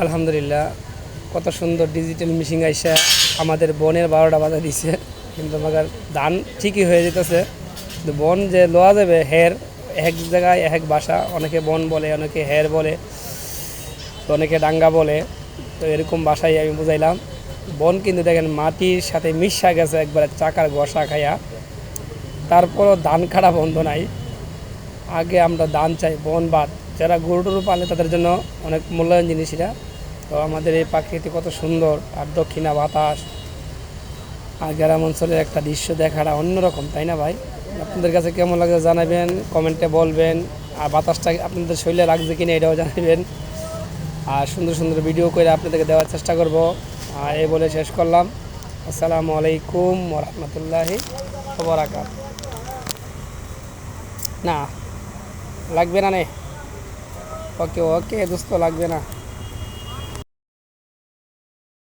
আলহামদুলিল্লাহ, কত সুন্দর ডিজিটাল মিশিং আইসা আমাদের বনের বারোটা বাজা দিছে। কিন্তু আমাদের ধান ঠিকই হয়ে যেতেছে। কিন্তু বন যে লোয়া যাবে, হের, এক জায়গায় এক বাসা, অনেকে বন বলে, অনেকে হের বলে তো অনেকে ডাঙ্গা বলে, তো এরকম বাসায় আমি বুঝাইলাম, বন কিন্তু দেখেন মাটির সাথে মিশা গেছে একবারে চাকার গসা খাইয়া। তারপরও ধান খাড়া বন্ধ নাই। আগে আমরা ধান চাই, বন বাদ। যারা গরু টরু পালে তাদের জন্য অনেক মূল্যায়ন জিনিস এটা। তো আমাদের এই প্রাকৃতি কত সুন্দর আর দক্ষিণা বাতাস। আর গ্রাম অঞ্চলের একটা দৃশ্য দেখাটা অন্যরকম, তাই না ভাই? আপনাদের কাছে কেমন লাগে জানাবেন, কমেন্টে বলবেন। আর বাতাসটা আপনাদের শরীরে লাগছে কিনা এটাও জানাবেন। আর সুন্দর সুন্দর ভিডিও করে আপনাদেরকে দেওয়ার চেষ্টা করব। আর এই বলে শেষ করলাম। আসসালামু আলাইকুম রহমতুল্লাহি খবরাকাত না, লাগবে না নে? ওকে ওকে দোস্ত লাগবে না